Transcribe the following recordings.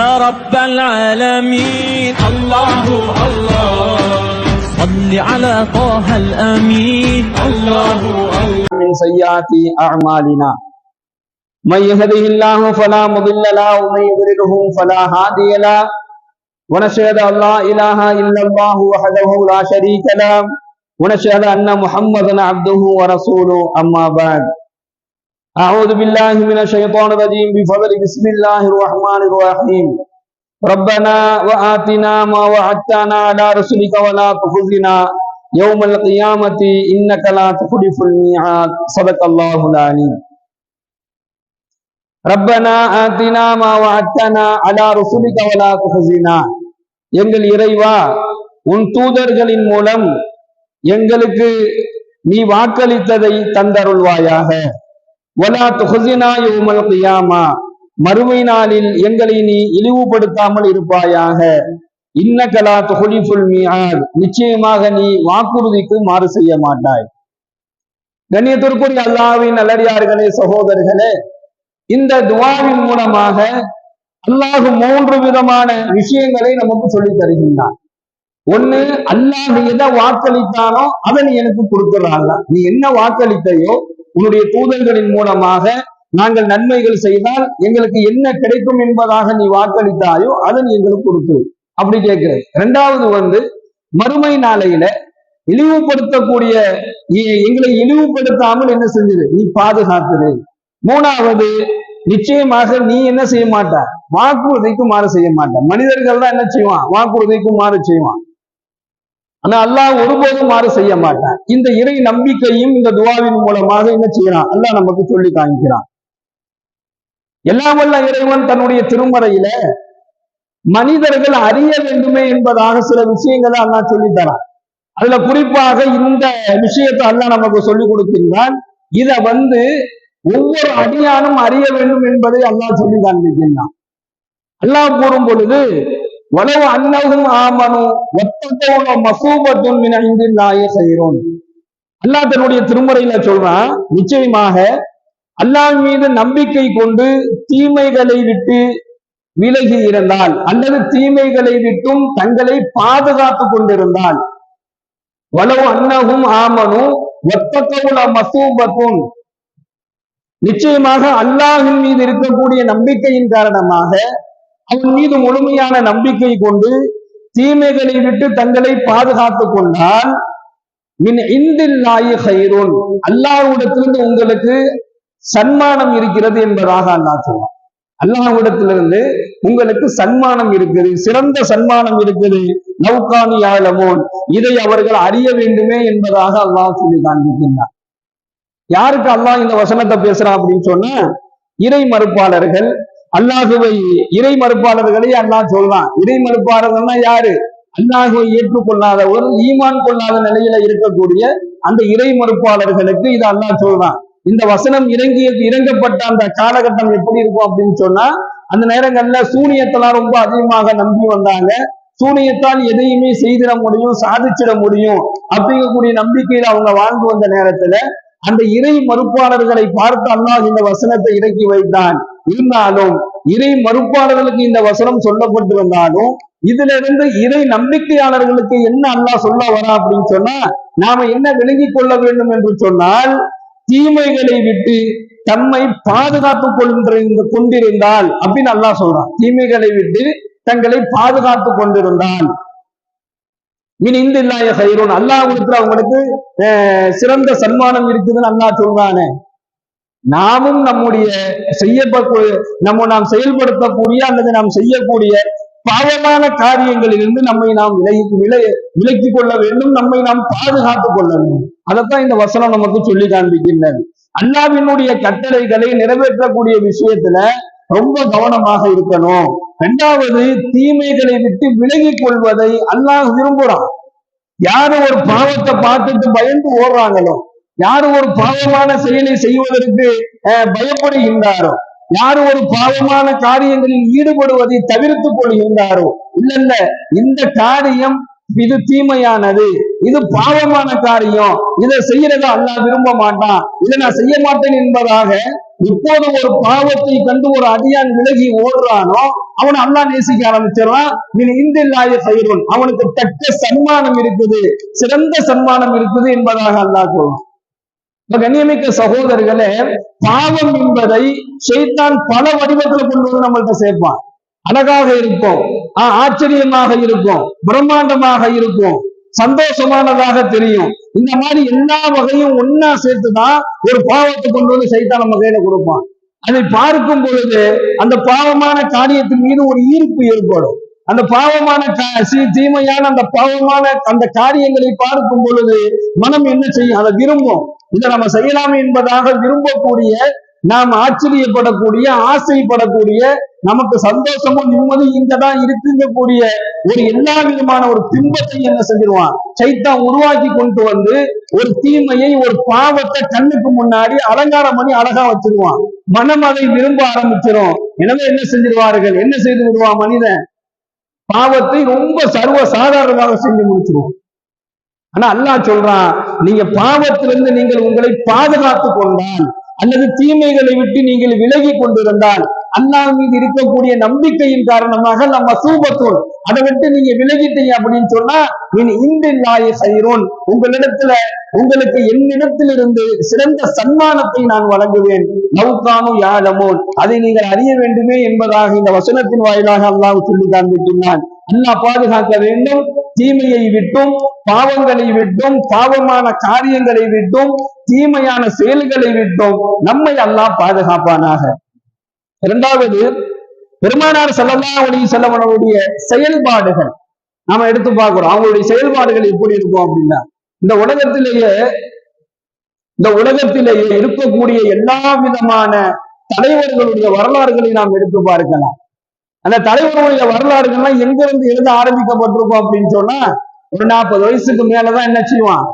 يا رب العالمين. الله الله. صل على طه الأمين. الله الله. من سيئات أعمالنا. من يهده الله فلا مضل له ومن يضلله فلا هادي له. ونشهد أن لا إله إلا الله وحده لا شريك له. ونشهد أن محمدا عبده ورسوله أما بعد. أعوذ بالله من الشيطان الرجيم بفضل بسم الله الرحمن الرحيم ربنا وآتنا ما وعدتنا على رسلك ولا تخزنا يوم القيامة إنك لا تخلف الميعاد صدق الله العليم ربنا آتنا ما وعدتنا على رسلك ولا تخزنا எங்கள் இறைவா உன் தூதர்களின் மூலம் எங்களுக்கு நீ வாக்களித்ததை தந்தருள்வாயாக வலா துஹசினா யோமல் கியாமா மறுமை நாளில் எங்களை நீ இழிவுபடுத்தாமல் இருப்பாயாக. இன்னகலா துஹலிஃபுல் மிஆத் நிச்சயமாக நீ வாக்குறுதிக்கு மாறு செய்ய மாட்டாய். கண்ணியத்திற்குரிய அல்லாவின் நல்லடியார்களே சகோதரர்களே இந்த துவாவின் மூலமாக அல்லாஹ் மூன்று விதமான விஷயங்களை நமக்கு சொல்லித் தருகின்றான். ஒண்ணு அல்லாஹ் எதை வாக்களித்தானோ அதை நீ எனக்கு கொடுத்துறாங்க நீ என்ன வாக்களித்தையோ உன்னுடைய தூதர்களின் மூலமாக நாங்கள் நன்மைகள் செய்தால் எங்களுக்கு என்ன கிடைக்கும் என்பதாக நீ வாக்களித்தாயோ அதை நீ எங்களுக்கு கொடுத்து. அப்படி கேட்கிறது இரண்டாவது வந்து மறுமை நாளையில இழிவுபடுத்தக்கூடிய எங்களை இழிவுபடுத்தாமல் என்ன செஞ்சது? நீ பாதுகாத்தது. மூணாவது நிச்சயமாக நீ என்ன செய்ய மாட்ட? வாக்குறுதிக்கு மாறு செய்ய மாட்ட. மனிதர்கள் தான் என்ன செய்வான்? வாக்குறுதிக்கு மாறு செய்வான். ஆனா அல்லாஹ் ஒருபோதும் மாறு செய்ய மாட்டான். இந்த இறை நம்பிக்கையும் இந்த துவாவின் மூலமாக என்ன செய்யறான்? அல்லாஹ் நமக்கு சொல்லி காமிக்கிறான் எல்லாம் வல்ல இறைவன் தன்னுடைய திருமறையில மனிதர்கள் அறிய வேண்டுமே என்பதாக சில விஷயங்களை அல்லா சொல்லி தரான். அதுல குறிப்பாக இந்த விஷயத்தை அல்ல நமக்கு சொல்லிக் கொடுக்கின்றான். இத வந்து ஒவ்வொரு அடியானும் அறிய வேண்டும் என்பதை அல்லாஹ் சொல்லி காண்பிக்கின்றான். அல்லாஹ் கூறும் பொழுது வலவு அன்னகும் ஆமனு ஒத்தத்தோன மசூபத்துன் மின இந்தில்லாயே செய்கிறோம் அல்லாஹ் தன்னுடைய திருமுறையில சொல்றான் நிச்சயமாக அல்லாஹ் மீது நம்பிக்கை கொண்டு தீமைகளை விட்டு விலகி இருந்தால் அல்லது தீமைகளை விட்டும் தங்களை பாதுகாத்துக் கொண்டிருந்தால் வலவு அன்னகும் ஆமனு ஒத்தத்தோன மசூபத்துன் நிச்சயமாக அல்லாஹின் மீது இருக்கக்கூடிய நம்பிக்கையின் காரணமாக அவன் மீது முழுமையான நம்பிக்கை கொண்டு தீமைகளை விட்டு தங்களை பாதுகாத்துக் கொண்டால் மின் இந்தில்லாயி ஹைரோன் அல்லாஹ்விடத்திலிருந்து உங்களுக்கு சன்மானம் இருக்கிறது என்பதாக அல்லாஹ் சொல்வான். அல்லாஹ்விடத்திலிருந்து உங்களுக்கு சன்மானம் இருக்குது சிறந்த சன்மானம் இருக்குது. நௌகானி ஆழமோன் இதை அவர்கள் அறிய வேண்டுமே என்பதாக அல்லாஹ் சொல்லி காண்பிக்கின்றார் யாருக்கு அல்லாஹ் இந்த வசனத்தை பேசுறான் அப்படின்னு சொன்னா இறை மறுப்பாளர்கள் அல்லாஹுவை இறை மறுப்பாளர்களை அல்லாஹ் சொல்றான். இறை மறுப்பாளர்கள்னா யாரு? அல்லாஹுவை ஏற்றுக்கொள்ளாதவர் ஈமான் கொள்ளாத நிலையில இருக்கக்கூடிய அந்த இறை மறுப்பாளர்களுக்கு இது அல்லாஹ் சொல்றான். இந்த வசனம் இறங்கி இறங்கப்பட்ட அந்த காலகட்டம் எப்படி இருக்கும் அப்படின்னு சொன்னா அந்த நேரங்கள்ல சூனியத்தெல்லாம் ரொம்ப அதிகமாக நம்பி வந்தாங்க. சூனியத்தால் எதையுமே செய்திட முடியும் சாதிச்சிட முடியும் அப்படிங்கக்கூடிய நம்பிக்கையில அவங்க வாழ்ந்து வந்த நேரத்துல அந்த இறை மறுப்பாளர்களை பார்த்து அல்லாஹ் இந்த வசனத்தை இறக்கி வைத்தான். இருந்தாலும் இறை மறுப்பாளர்களுக்கு இந்த வசனம் சொல்லப்பட்டு வந்தாலும் இதுல இருந்து இறை நம்பிக்கையாளர்களுக்கு என்ன அல்லாஹ் சொல்ல வரா அப்படின்னு சொன்னா நாம என்ன விளங்கிக் கொள்ள வேண்டும் என்று சொன்னால் தீமைகளை விட்டு தம்மை பாதுகாத்துக் கொண்டிருந்த கொண்டிருந்தால் அப்படின்னு அல்லாஹ் சொல்றான். தீமைகளை விட்டு தங்களை பாதுகாத்து கொண்டிருந்தால். மின் இந்து இல்லாய சைரோன் அல்லாஹ் கொடுத்துற அவங்களுக்கு அஹ், சிறந்த சன்மானம் இருக்குதுன்னு அல்லாஹ் சொல்றானே. நாமும் நம்முடைய செய்யப்பக்கூடிய நம்ம நாம் செயல்படுத்தக்கூடிய அல்லது நாம் செய்யக்கூடிய பாவமான காரியங்களிலிருந்து நம்மை நாம் விலகி விலை விலக்கிக் கொள்ள வேண்டும் நம்மை நாம் பாதுகாத்துக் கொள்ள வேண்டும். அதைத்தான் இந்த வசனம் நமக்கு சொல்லி காண்பிக்கின்றது. அல்லாவினுடைய கட்டளைகளை நிறைவேற்றக்கூடிய விஷயத்துல ரொம்ப கவனமாக இருக்கணும். இரண்டாவது தீமைகளை விட்டு விலகிக் கொள்வதை அல்லாஹ் விரும்புறான். யாரு ஒரு பாவத்தை பார்த்துட்டு பயந்து ஓடுறாங்களோ யாரு ஒரு பாவமான செயலை செய்வதற்கு அஹ், பயப்படுகின்றாரோ? யாரு ஒரு பாவமான காரியங்களில் ஈடுபடுவதை தவிர்த்துக் கொள்கின்றாரோ? இல்ல இல்ல. இந்த காரியம் இது தீமையானது. இது பாவமான காரியம். இதை செய்யறத அல்லாஹ் விரும்ப மாட்டான். இதை நான் செய்ய மாட்டேன் என்பதாக இப்போது ஒரு பாவத்தை கண்டு ஒரு அடியான் விலகி ஓடுறானோ அவன் அல்லா நேசிக்க ஆரம்பிச்சிடறான். நீ இந்தில்லாய பயிரும் அவனுக்கு தக்க சன்மானம் இருக்குது சிறந்த சன்மானம் இருக்குது என்பதாக அல்லாஹ் சொல்றான். கண்ணியமிக்க சகோதரர்களே பாவம் என்பதை செய்தான் பல வடிவத்துல கொண்டு வந்து நம்மள்ட்ட சேர்ப்பான். அழகாக இருக்கும் ஆச்சரியமாக இருக்கும் பிரம்மாண்டமாக இருக்கும் சந்தோஷமானதாக தெரியும். இந்த மாதிரி எல்லா வகையும் ஒன்னா சேர்த்துதான் ஒரு பாவத்தை கொண்டு வந்து சைத்தான் நம்ம கையில கொடுப்பான். அதை பார்க்கும் பொழுது அந்த பாவமான காரியத்தின் மீது ஒரு ஈர்ப்பு ஏற்படும். அந்த பாவமான தீமையான அந்த பாவமான அந்த காரியங்களை பார்க்கும் பொழுது மனம் என்ன செய்யும்? அதை விரும்பும். இதை நம்ம செய்யலாமே என்பதாக விரும்பக்கூடிய நாம் ஆச்சரியப்படக்கூடிய ஆசைப்படக்கூடிய நமக்கு சந்தோஷமும் நிம்மதி இங்கதான் இருக்குங்கக்கூடிய ஒரு எல்லா விதமான ஒரு பிம்பத்தை என்ன செஞ்சிருவான்? சைத்தான் உருவாக்கி கொண்டு வந்து ஒரு தீமையை ஒரு பாவத்தை கண்ணுக்கு முன்னாடி அலங்காரம் பண்ணி அழகா வச்சிருவான். மனம் அதை விரும்ப ஆரம்பிச்சிடும் எனவே என்ன செஞ்சிருவார்கள்? என்ன செய்து விடுவான் மனிதன்? பாவத்தை ரொம்ப சர்வ சாதாரணமாக செஞ்சு முடிச்சிருவோம். ஆனா அல்லாஹ் சொல்றான் நீங்க பாவத்திலிருந்து நீங்கள் உங்களை பாதுகாத்துக் கொண்டால் அல்லது தீமைகளை விட்டு நீங்கள் விலகி கொண்டிருந்தால் அல்லாஹ் மீது இருக்கக்கூடிய நம்பிக்கையின் காரணமாக நம்ம சூபத்தோல் அதை விட்டு நீங்க விலகிட்டீங்க அப்படின்னு சொன்னா நீ நாய சைரோன் உங்களிடத்துல உங்களுக்கு என்னிடத்திலிருந்து சிறந்த சன்மானத்தை நான் வழங்குவேன். நவுக்கானும் யாழமோன் அதை நீங்கள் அறிய வேண்டுமே என்பதாக இந்த வசனத்தின் வாயிலாக அல்லாஹ் சொல்லி காண்பிக்கின்றான். அல்லாஹ் பாதுகாக்க வேண்டும் தீமையை விட்டும் பாவங்களை விட்டும் பாவமான காரியங்களை விட்டும் தீமையான செயல்களை விட்டும் நம்மை அல்லாஹ் பாதுகாப்பானாக. இரண்டாவது பெருமானார் ஸல்லல்லாஹு அலைஹி செயல்பாடுகள். நாம எடுத்து பார்க்கிறோம். அவங்களுடைய செயல்பாடுகள் எப்படி இருக்கும் அப்படின்னா இந்த உலகத்திலேயே இந்த உலகத்திலேயே இருக்கக்கூடிய எல்லா விதமான தலைவர்களுடைய வரலாறுகளை நாம் எடுத்து பார்க்கலாம். அந்த தலைவர்களுடைய வரலாறுகள்லாம் எங்கிருந்து எழுத ஆரம்பிக்கப்பட்டிருக்கும் அப்படின்னு சொன்னா ஒரு நாற்பது வயசுக்கு மேலதான் என்ன செய்வான்?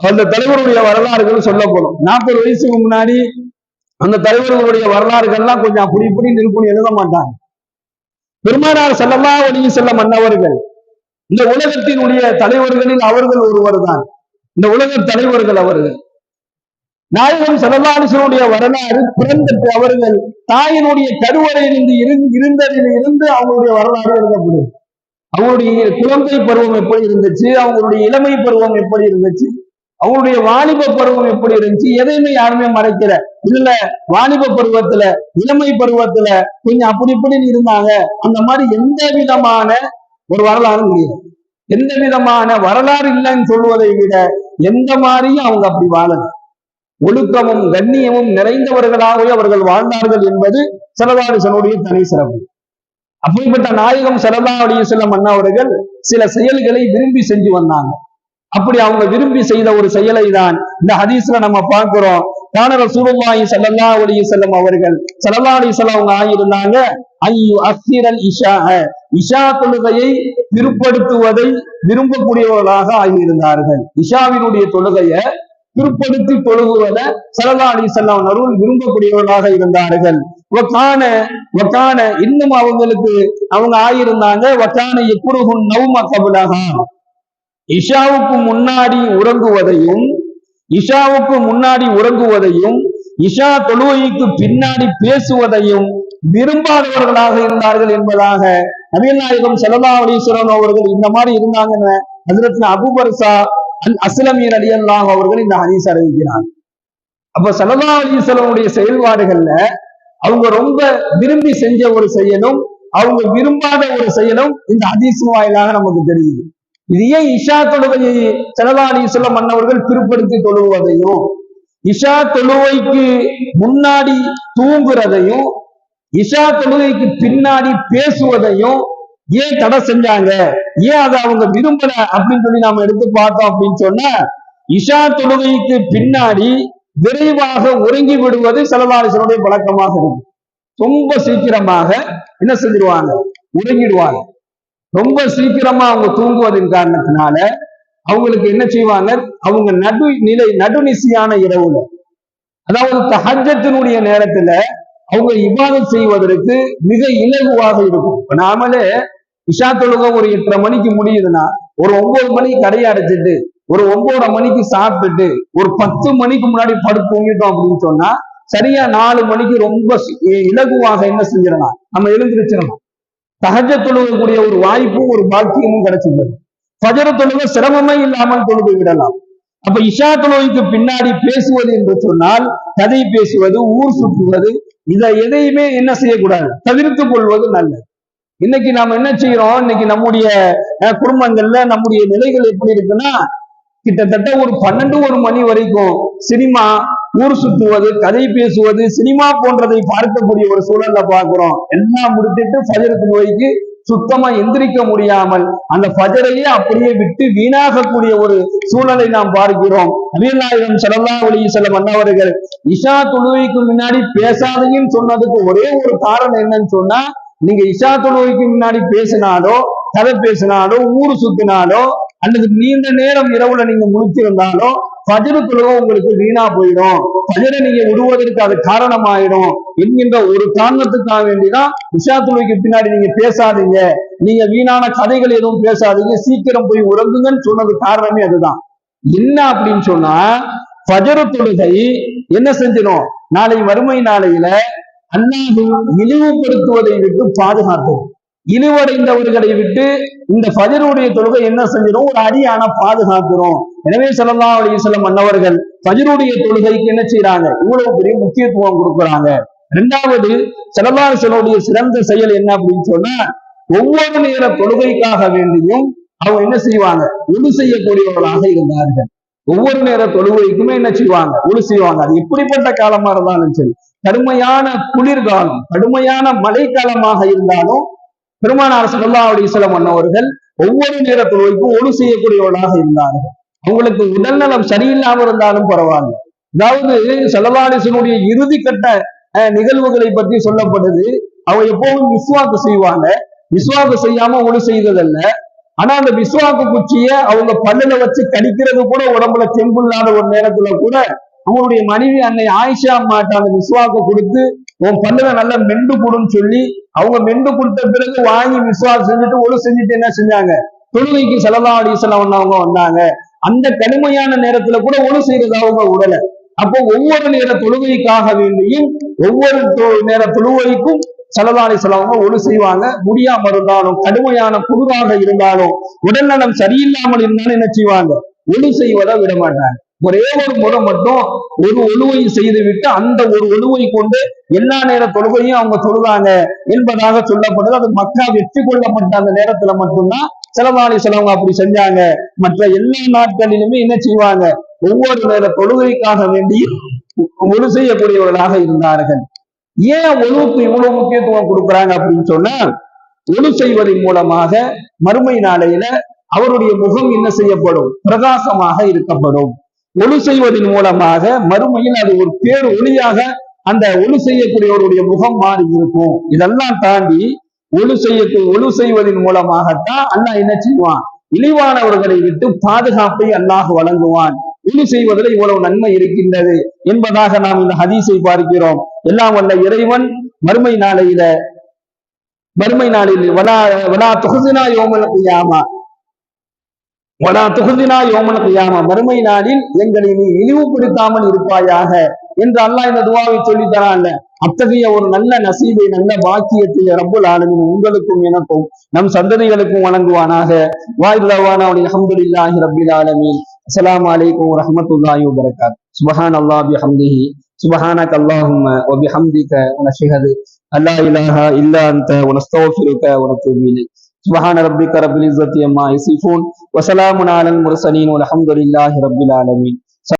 அந்த தலைவருடைய வரலாறுகள் சொல்லப்படும். நாற்பது வயசுக்கு முன்னாடி அந்த தலைவர்களுடைய வரலாறுகள்லாம் கொஞ்சம் அப்படி இப்படி இருக்கும்னு எழுத மாட்டாங்க. பெருமானார் ஸல்லல்லாஹு அலைஹி செல்ல மன்னவர்கள். இந்த உலகத்தினுடைய தலைவர்களில் அவர்கள் ஒருவர் தான் இந்த உலக தலைவர்கள் அவர்கள். நாயகம் சரதாலிசனுடைய வரலாறு பிறந்த அவர்கள். தாயினுடைய கருவறையிலிருந்து இருந்து இருந்ததில் இருந்து அவங்களுடைய வரலாறு எழுதப்படும். அவங்களுடைய குழந்தை பருவம் எப்படி இருந்துச்சு? அவங்களுடைய இளமை பருவம் எப்படி இருந்துச்சு? அவங்களுடைய வாலிப பருவம் எப்படி இருந்துச்சு? எதையுமே யாருமே மறைக்கல. இல்ல வாலிப பருவத்துல இளமை பருவத்துல கொஞ்சம் அப்படி இப்படின்னு இருந்தாங்க. அந்த மாதிரி எந்த விதமான ஒரு வரலாறும் இல்லையா. எந்த விதமான வரலாறு இல்லைன்னு சொல்வதை விட எந்த மாதிரியும் அவங்க அப்படி வாழல. ஒழுக்கமும் கண்ணியமும் நிறைந்தவர்களாகவே அவர்கள் வாழ்ந்தார்கள் என்பது சரதாரிசனுடைய தனி சிறப்பு. அப்படிப்பட்ட நாயகம் சரதாவுடைய சில மன்னவர்கள் சில செயல்களை விரும்பி செஞ்சு வந்தாங்க. அப்படி அவங்க விரும்பி செய்த ஒரு செயலை தான் இந்த ஹதீஸ்ல நம்ம பார்க்கிறோம். கான ரசூலுல்லாஹி ஸல்லல்லாஹு அலைஹி வஸல்லம் அவர்கள் ஸல்லல்லாஹு அலைஹி வஸல்லம் அவங்க ஆகியிருந்தாங்க. ஐயோ அஸ்திரல் இஷா இஷா தொழுகையை பிற்படுத்துவதை விரும்பக்கூடியவர்களாக ஆகியிருந்தார்கள். இஷாவினுடைய தொழுகையை பிற்படுத்தி தொழுகுவதை ஸல்லல்லாஹு அலைஹி வஸல்லம் அருள் விரும்பக்கூடியவர்களாக இருந்தார்கள். வக்கான வக்கான இன்னும் அவங்களுக்கு அவங்க ஆகியிருந்தாங்க. வக்கான எக்குருகும் நவும கபுலகா இஷாவுக்கு முன்னாடி உறங்குவதையும் இஷாவுக்கு முன்னாடி உறங்குவதையும் இஷா தொழுகைக்கு பின்னாடி பேசுவதையும் விரும்பாதவர்களாக இருந்தார்கள் என்பதாக நபிகள் நாயகம் ஸல்லல்லாஹு அவர்கள் இந்த மாதிரி இருந்தாங்கன்னு ஹஜ்ரத் அபுபர்சா அல் அஸ்லமீர் அலியல்லாஹ் அவர்கள் இந்த ஹதீஸ் அறிவிக்கிறார். அப்ப சலதா அலீஸ்வரனுடைய செயல்பாடுகள்ல அவங்க ரொம்ப விரும்பி செஞ்ச ஒரு செயலும் அவங்க விரும்பாத ஒரு செயலும் இந்த ஹதீஸ் வாயிலாக நமக்கு தெரியுது. இது ஏன் இஷா தொழுகையை செலவாணி சொல்ல மன்னவர்கள் பிற்படுத்தி தொழுவதையும்? இஷா தொழுவைக்கு முன்னாடி தூங்குறதையும் இஷா தொழுகைக்கு பின்னாடி பேசுவதையும் ஏன் தடை செஞ்சாங்க? ஏன் அதை அவங்க விரும்பல அப்படின்னு சொல்லி நாம எடுத்து பார்த்தோம் அப்படின்னு சொன்னா இஷா தொழுகைக்கு பின்னாடி விரைவாக உறங்கி விடுவது செலவாரிசனுடைய பழக்கமாக இருக்கும் ரொம்ப சீக்கிரமாக என்ன செஞ்சிருவாங்க? உறங்கிடுவாங்க ரொம்ப சீக்கிரமா அவங்க தூங்குவதன் காரணத்தினால அவங்களுக்கு என்ன செய்வாங்க? அவங்க நடு நிலை நடுநிசியான இரவுல அதாவது தஹஜத்தினுடைய நேரத்துல அவங்க இவ்வாறு செய்வதற்கு மிக இலகுவாக இருக்கும். இப்ப நாமளே இஷா தொழுக ஒரு எட்டரை மணிக்கு முடியுதுன்னா ஒரு ஒன்பது மணிக்கு கடையை அடைச்சிட்டு ஒரு ஒன்பதரை மணிக்கு சாப்பிட்டுட்டு ஒரு பத்து மணிக்கு முன்னாடி படுத்து தூங்கிட்டோம் அப்படின்னு சொன்னா சரியா நாலு மணிக்கு ரொம்ப இலகுவாக என்ன செஞ்சிடலாம்? நம்ம எழுந்திருச்சிடலாம் தகஜ தொழுகக்கூடிய ஒரு வாய்ப்பும் ஒரு பாக்கியமும் கிடைச்சிருந்தது ஃபஜர தொழுக சிரமமே இல்லாமல் தொழுது விடலாம். அப்ப இஷா தொழுகைக்கு பின்னாடி பேசுவது என்று சொன்னால் கதை பேசுவது ஊர் சுற்றுவது இதை எதையுமே என்ன செய்யக்கூடாது? தவிர்த்துக் கொள்வது நல்லது. இன்னைக்கு நாம என்ன செய்யறோம்? இன்னைக்கு நம்முடைய அஹ், குடும்பங்கள்ல நம்முடைய நிலைகள் எப்படி இருக்குன்னா கிட்டத்தட்ட ஒரு பன்னெண்டு ஒரு மணி வரைக்கும் சினிமா ஊர் சுத்துவது கதை பேசுவது சினிமா போன்றதை பார்க்கக்கூடிய ஒரு சூழல்ல பார்க்கிறோம். எல்லாம் முடித்துட்டு ஃபஜர் நோய்க்கு சுத்தமா எந்திரிக்க முடியாமல் அந்த ஃபஜரையே அப்படியே விட்டு வீணாகக்கூடிய ஒரு சூழலை நாம் பார்க்கிறோம். நபியல்லாயிரம் ஸல்லல்லாஹு ஒளி செல்லம் அன்னவர்கள் இஷா தொழுகைக்கு முன்னாடி பேசாதீங்கன்னு சொன்னதுக்கு ஒரே ஒரு காரணம் என்னன்னு சொன்னா நீங்க இஷா தொழுகைக்கு முன்னாடி பேசினாலோ கதை பேசினாலோ ஊர் சுத்தினாலோ அல்லது நீண்ட நேரம் இரவுல நீங்க முடிச்சிருந்தாலும் ஃபஜ்ரு தொழுகை உங்களுக்கு வீணா போயிடும். பஜரை நீங்க விடுவதற்கு அது காரணமாயிடும். என்கின்ற ஒரு காரணத்துக்காக வேண்டிதான் விஷா தொழுகைக்கு பின்னாடி நீங்க பேசாதீங்க. நீங்க வீணான கதைகள் எதுவும் பேசாதீங்க. சீக்கிரம் போய் உறங்குங்கன்னு சொன்னது காரணமே அதுதான். என்ன அப்படின்னு சொன்னா பஜரு தொழுகை என்ன செஞ்சிடும் நாளை வறுமை நாளையில அல்லாஹு இழிவுபடுத்துவதை விட்டு பாதுகாக்கும் இழிவடைந்தவர்களை விட்டு இந்த பதிருடைய தொழுகை என்ன செஞ்சிடும்? ஒரு அடியான பாதுகாக்கிறோம். எனவே ஸல்லல்லாஹு அலி வஸல்லம் அன்னவர்கள் ஃபஜருடைய தொழுகைக்கு என்ன செய்யறாங்க இவ்வளவு பெரிய முக்கியத்துவம் கொடுக்குறாங்க. ரெண்டாவது ஸல்லல்லாஹு சிறந்த செயல் என்ன அப்படின்னு சொன்னா ஒவ்வொரு நேர தொழுகைக்காக வேண்டியும் அவங்க என்ன செய்வாங்க? ஒழு செய்யக்கூடியவர்களாக இருந்தார்கள். ஒவ்வொரு நேர தொழுகைக்குமே என்ன செய்வாங்க? ஒழு செய்வாங்க. அது எப்படிப்பட்ட காலமா இருந்தாலும் சரி. கடுமையான குளிர்காலம் கடுமையான மழைக்காலமாக இருந்தாலும் பெருமானார் ஸல்லல்லாஹு அலைஹி வஸல்லம் அன்னவர்கள் ஒவ்வொரு நேர தொழுவைக்கும் ஒழு செய்யக்கூடியவர்களாக இருந்தார்கள். அவங்களுக்கு உடல்நலம் சரியில்லாம இருந்தாலும் பரவாயில்ல. அதாவது ஸல்லல்லாஹு இறுதி கட்ட நிகழ்வுகளை பற்றி சொல்லப்படுது. அவங்க எப்பவும் விஸ்வாக்கு செய்வாங்க. விஸ்வாக்கு செய்யாம ஒழு செய்ததல்ல. ஆனா அந்த விஸ்வாக்கு குச்சிய அவங்க பல்லுல வச்சு கடிக்கிறது கூட உடம்புல தெம்பு இல்லாத ஒரு நேரத்துல கூட அவங்களுடைய மனைவி அன்னை ஆயிஷா அம்மாட்ட அந்த விஸ்வாக்கு கொடுத்து உன் பல்லுல நல்லா மெண்டு கொடுன்னு சொல்லி அவங்க மெண்டு கொடுத்த பிறகு வாங்கி விசுவாசம் செஞ்சுட்டு ஒழு செஞ்சுட்டு என்ன செஞ்சாங்க? தொழுகைக்கு செலவா அடிசலம் அவங்க வந்தாங்க. அந்த கடுமையான நேரத்துல கூட ஒழு செய்யறது அவங்க உடல. அப்போ ஒவ்வொரு நேர தொழுகைக்காக வேண்டியும் ஒவ்வொரு நேர தொழுகைக்கும் செலவாளி செலவங்க ஒழு செய்வாங்க. முடியாம இருந்தாலும் கடுமையான குழுவாக இருந்தாலும் உடல்நலம் சரியில்லாமல் இருந்தாலும் என்ன செய்வாங்க? ஒழு செய்வதை விட மாட்டாங்க ஒரே ஒரு முறை மட்டும் ஒரு ஒழுவை செய்து விட்டு அந்த ஒரு ஒழுவை கொண்டு எல்லா நேர தொழுகையும் அவங்க தொழுதாங்க என்பதாக சொல்லப்படுது. அது மக்கா வெற்றி கொள்ளப்பட்ட அந்த நேரத்துல மட்டும்தான் செலவாளி செலவங்க அப்படி செஞ்சாங்க. மற்ற எல்லா நாட்களிலுமே என்ன செய்வாங்க? ஒவ்வொரு நேர தொழுகைக்காக வேண்டி ஒழு செய்யக்கூடியவர்களாக இருந்தார்கள். ஏன் ஒழுவுக்கு இவ்வளவு முக்கியத்துவம் கொடுக்குறாங்க அப்படின்னு சொன்னா ஒழு செய்வதன் மூலமாக மறுமை நாளையில அவருடைய முகம் என்ன செய்யப்படும்? பிரகாசமாக இருக்கப்படும் ஒழு செய்வதன் மூலமாக மறுமையில் அது ஒரு பேர் ஒளியாக அந்த ஒழு செய்யக்கூடியவருடைய முகம் மாறி இருக்கும். இதெல்லாம் தாண்டி ஒழு செய்ய ஒழு செய்வதன் மூலமாகத்தான் அல்லாஹ் என்ன செய்வான்? இழிவானவர்களை விட்டு பாதுகாப்பை அல்லாஹ் வழங்குவான். ஒழு செய்வதில் இவ்வளவு நன்மை இருக்கின்றது என்பதாக நாம் இந்த ஹதீஸை பார்க்கிறோம். எல்லாம் வல்ல இறைவன் மறுமை நாளையில மறுமை நாளில் வலா வலா தொகுதினா யோமல் கியாமா. வலா தொகுதினா யோமல் கியாமா. மறுமை நாளில் எங்களை நீ இழிவுபடுத்தாமல் இருப்பாயாக. என்று அல்லாஹ் இந்த துவாவை சொல்லி தரான்ல அத்தகைய ஒரு நல்ல நசீபை நல்ல பாக்கியத்தை ரப்புல் ஆலமீன் உங்களுக்கும் எனக்கும் நம் சந்ததிகளுக்கும் வழங்குவானாக வாயில்லவான அல்ஹம்துலில்லாஹி ரப்பில் ஆலமீன் அஸ்ஸலாமு அலைக்கும் வரஹ்மத்துல்லாஹி வபரகாத் சுபஹான் அல்லாஹ் பிஹம்திஹி சுபஹானக அல்லாஹும்ம வபிஹம்திக வனஷ்ஹது அல்லா இலாஹா இல்லா அன்த வனஸ்தக்ஃபிருக வனதூபு இலைக் سبحان ربك رب العزة عما يصفون وسلام على المرسلين والحمد لله رب العالمين